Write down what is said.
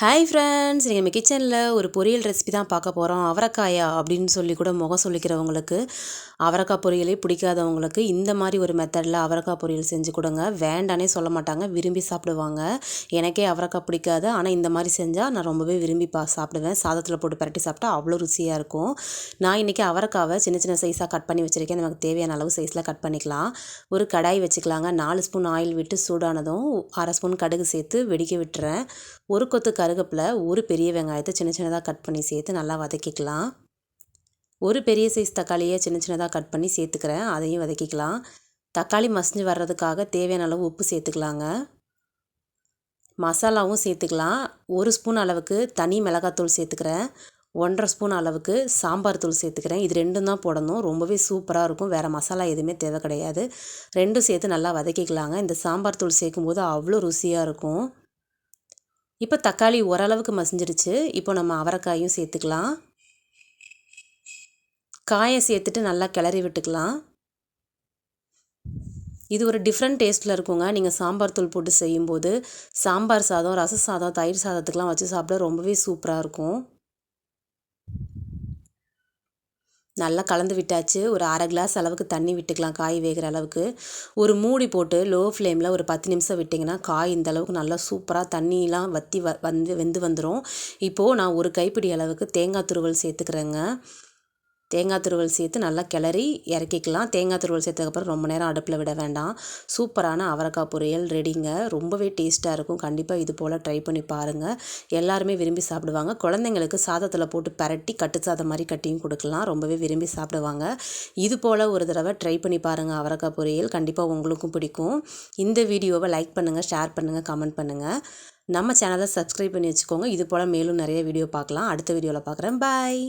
Hi friends நீங்கள் நம்ம கிச்சனில் ஒரு பொரியல் ரெசிபி தான் பார்க்க போகிறோம் அவரைக்காயா அப்படின்னு சொல்லி கூட முகம் சொல்லிக்கிறவங்களுக்கு அவரைக்காய் பொரியலே பிடிக்காதவங்களுக்கு இந்த மாதிரி ஒரு மெத்தடில் அவரைக்காய் பொரியல் செஞ்சு கொடுங்க. வேண்டானே சொல்ல மாட்டாங்க விரும்பி சாப்பிடுவாங்க. எனக்கே அவரைக்காய் பிடிக்காது. ஆனால் இந்த மாதிரி செஞ்சால் நான் ரொம்பவே விரும்பி பா சாப்பிடுவேன். சாதத்தில் போட்டு பரட்டி சாப்பிட்டா அவ்வளோ ருசியாக இருக்கும். நான் இன்றைக்கி அவரைக்காவை சின்ன சின்ன சைஸாக கட் பண்ணி வச்சுருக்கேன். நமக்கு தேவையான அளவு சைஸில் கட் பண்ணிக்கலாம். ஒரு கடாய் வச்சுக்கலாங்க. நாலு ஸ்பூன் ஆயில் விட்டு சூடானதும் அரை ஸ்பூன் கடுகு சேர்த்து வெடிக்க விட்டுறேன். ஒரு கொத்து கருகப்பில் ஒரு பெரிய வெங்காயத்தை சின்ன சின்னதாக கட் பண்ணி சேர்த்து நல்லா வதக்கிக்கலாம். ஒரு பெரிய சைஸ் தக்காளியை சின்ன சின்னதாக கட் பண்ணி சேர்த்துக்கிறேன். அதையும் வதக்கிக்கலாம். தக்காளி மசிஞ்சு வர்றதுக்காக தேவையான அளவு உப்பு சேர்த்துக்கலாங்க. மசாலாவும் சேர்த்துக்கலாம். ஒரு ஸ்பூன் அளவுக்கு தனி மிளகாத்தூள் சேர்த்துக்கிறேன். ஒன்றரை ஸ்பூன் அளவுக்கு சாம்பார் தூள் சேர்த்துக்கிறேன். இது ரெண்டும் தான் போடணும். ரொம்பவே சூப்பராக இருக்கும். வேறு மசாலா எதுவுமே தேவை கிடையாது. ரெண்டும் சேர்த்து நல்லா வதக்கிக்கலாங்க. இந்த சாம்பார் தூள் சேர்க்கும்போது அவ்வளோ ருசியாக இருக்கும். இப்போ தக்காளி ஓரளவுக்கு மசிஞ்சிருச்சு. இப்போ நம்ம அவரைக்காயும் சேர்த்துக்கலாம். காயை சேர்த்துட்டு நல்லா கிளறி விட்டுக்கலாம். இது ஒரு டிஃப்ரெண்ட் டேஸ்ட்டில் இருக்குங்க. நீங்கள் சாம்பார் தூள் போட்டு செய்யும்போது சாம்பார் சாதம் ரச சாதம் தயிர் சாதத்துக்கெலாம் வச்சு சாப்பிட ரொம்பவே சூப்பராக இருக்கும். நல்லா கலந்து விட்டாச்சு. ஒரு அரை கிளாஸ் அளவுக்கு தண்ணி விட்டுக்கலாம் காய் வேகிற அளவுக்கு. ஒரு மூடி போட்டு லோ ஃப்ளேமில் ஒரு பத்து நிமிஷம் விட்டிங்கன்னா காய் இந்த அளவுக்கு நல்லா சூப்பராக தண்ணியெலாம் வற்றி வ வந்து வெந்து வந்துடும் இப்போது நான் ஒரு கைப்பிடி அளவுக்கு தேங்காய் துருவல் சேர்த்துக்கிறேங்க. தேங்காய் துருவல் சேர்த்து நல்லா கிளறி இறக்கிக்கலாம். தேங்காய் துருவல் சேர்த்ததுக்கப்புறம் ரொம்ப நேரம் அடுப்பில் விட வேண்டாம். சூப்பரான அவரைக்காய் பொரியல் ரெடிங்க. ரொம்பவே டேஸ்ட்டாக இருக்கும். கண்டிப்பாக இது போல் ட்ரை பண்ணி பாருங்கள் எல்லாருமே விரும்பி சாப்பிடுவாங்க. குழந்தைங்களுக்கு சாதத்தில் போட்டு பரட்டி கட்டு சாதம் மாதிரி கட்டியும் கொடுக்கலாம். ரொம்பவே விரும்பி சாப்பிடுவாங்க. இது போல் ஒரு தடவை ட்ரை பண்ணி பாருங்கள் அவரைக்காய் பொரியல். கண்டிப்பாக உங்களுக்கும் பிடிக்கும். இந்த வீடியோவை லைக் பண்ணுங்கள் ஷேர் பண்ணுங்கள் கமெண்ட் பண்ணுங்கள் நம்ம சேனலை சப்ஸ்கிரைப் பண்ணி வச்சுக்கோங்க. இது போல் மேலும் நிறைய வீடியோ பார்க்கலாம். அடுத்த வீடியோவில் பார்க்குறேன். பாய்.